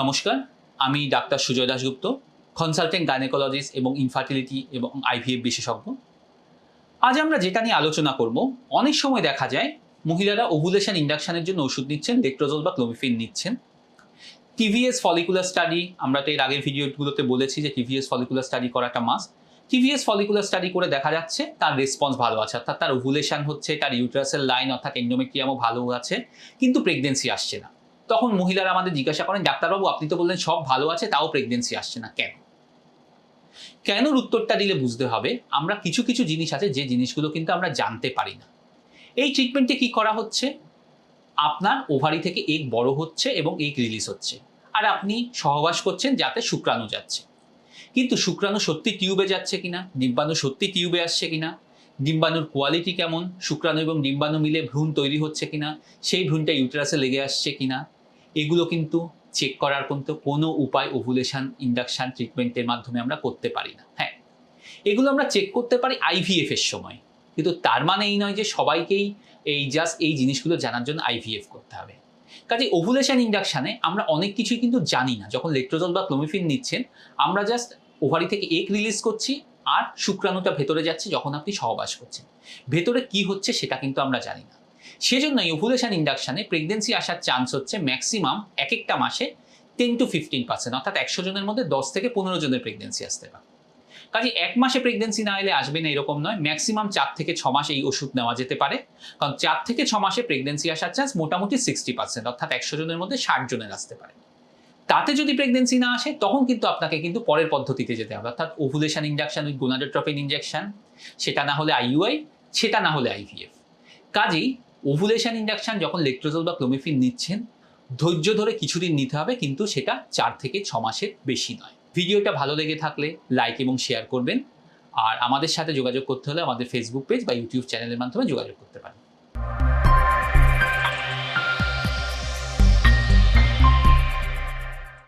নমস্কার, আমি doctor Sujoy Dasgupta consultant gynaecologist এবং ইনফার্টিলিটি এবং আইভিএফ বিশেষজ্ঞ। আজ আমরা যেটা নিয়ে আলোচনা করব, অনেক সময় দেখা যায় মহিলারা ওভুলেশন ইন্ডাকশনের জন্য ওষুধ নিচ্ছেন লেকট্রোজল বা ক্লোমিফিন নিচ্ছেন। টিভিএস ফলিকুলার স্টাডি আমরা তো এর আগের ভিডিওগুলোতে বলেছি যে টিভিএস ফলিকুলার স্টাডি করাটা মাস্ট টিভিএস ফলিকুলার স্টাডি করে দেখা যাচ্ছে তার রেসপন্স ভালো আছে, অর্থাৎ তার ওভুলেশন হচ্ছে, তার ইউট্রাসের লাইন অর্থাৎ এন্ডোমেট্রিয়ামও ভালো আছে, কিন্তু প্রেগনেন্সি আসছে না। তখন মহিলারা আমাদের জিজ্ঞাসা করেন, ডাক্তারবাবু, আপনি তো বললেন সব ভালো আছে, তাও প্রেগনেন্সি আসছে না, কেন? কেনর উত্তরটা দিলে বুঝতে হবে, আমরা কিছু কিছু জিনিস আছে যে জিনিসগুলো কিন্তু আমরা জানতে পারি না। এই ট্রিটমেন্টে কি করা হচ্ছে? আপনার ওভারি থেকে এগ বড় হচ্ছে এবং এক রিলিজ হচ্ছে। আর আপনি সহবাস করছেন যাতে শুক্রাণু যাচ্ছে। কিন্তু শুক্রাণু সত্যি টিউবে যাচ্ছে কিনা? ডিম্বাণু সত্যি টিউবে আসছে কিনা? ডিম্বাণুর কোয়ালিটি কেমন? শুক্রাণু এবং ডিম্বাণু মিলে ভ্রূণ তৈরি হচ্ছে কিনা? সেই ভ্রূণটা ইউটেরাসে লেগে আসছে কিনা? এগুলো কিন্তু চেক করার কিন্তু কোনো উপায় ওভুলেশন ইন্ডাকশান ট্রিটমেন্টের মাধ্যমে আমরা করতে পারি না হ্যাঁ। এগুলো আমরা চেক করতে পারি আইভিএফ এর সময়। কিন্তু তার মানে এই নয় যে সবাইকেই এই জাস্ট এই জিনিসগুলো জানার জন্য আইভিএফ করতে হবে। কাজে ওভুলেশন ইন্ডাকশানে আমরা অনেক কিছুই কিন্তু জানি না। যখন লেকট্রোজল বা ক্লোমিফিন নিচ্ছেন, আমরা জাস্ট ওভারি থেকে এক রিলিজ করছি আর শুক্রাণুটা ভেতরে যাচ্ছে যখন আপনি সহবাস করছেন। ভেতরে কি হচ্ছে সেটা কিন্তু আমরা জানি না। সেজন্যই ওভুলেশন ইন্ডাকশানে প্রেগনেন্সি আসার চান্স হচ্ছে ম্যাক্সিমাম এক একটা মাসে টেন টু ফিফটিন পার্সেন্ট অর্থাৎ একশো জনের মধ্যে দশ থেকে পনেরো জনের প্রেগনেন্সি আসতে পারে। কাজে এক মাসে প্রেগনেন্সি না এলে আসবে না এরকম নয় ম্যাক্সিমাম চার থেকে ছ মাস এই ওষুধ নেওয়া যেতে পারে। কারণ চার থেকে ছ মাসে প্রেগনেন্সি আসার চান্স মোটামুটি সিক্সটি পার্সেন্ট অর্থাৎ একশো জনের মধ্যে ষাট জনের আসতে পারে। তাতে যদি প্রেগনেন্সি না আসে, তখন কিন্তু আপনাকে কিন্তু পরের পদ্ধতিতে যেতে হবে, অর্থাৎ ovulation injection with gonadotropin injection সেটা না হলে আইইউআই সেটা না হলে আইভিএফ কাজেই ওভুলেশন ইন্ডাকশন যখন লেকট্রোজল বা ক্লোমিফিন নিচ্ছেন, ধৈর্য ধরে কিছুদিন নিতে হবে, কিন্তু সেটা চার থেকে ছ মাসের বেশি নয়। ভিডিওটা ভালো লেগে থাকলে লাইক এবং শেয়ার করবেন, আর আমাদের সাথে যোগাযোগ করতে হলে আমাদের ফেসবুক পেজ বা ইউটিউব চ্যানেলের মাধ্যমে যোগাযোগ করতে পারেন।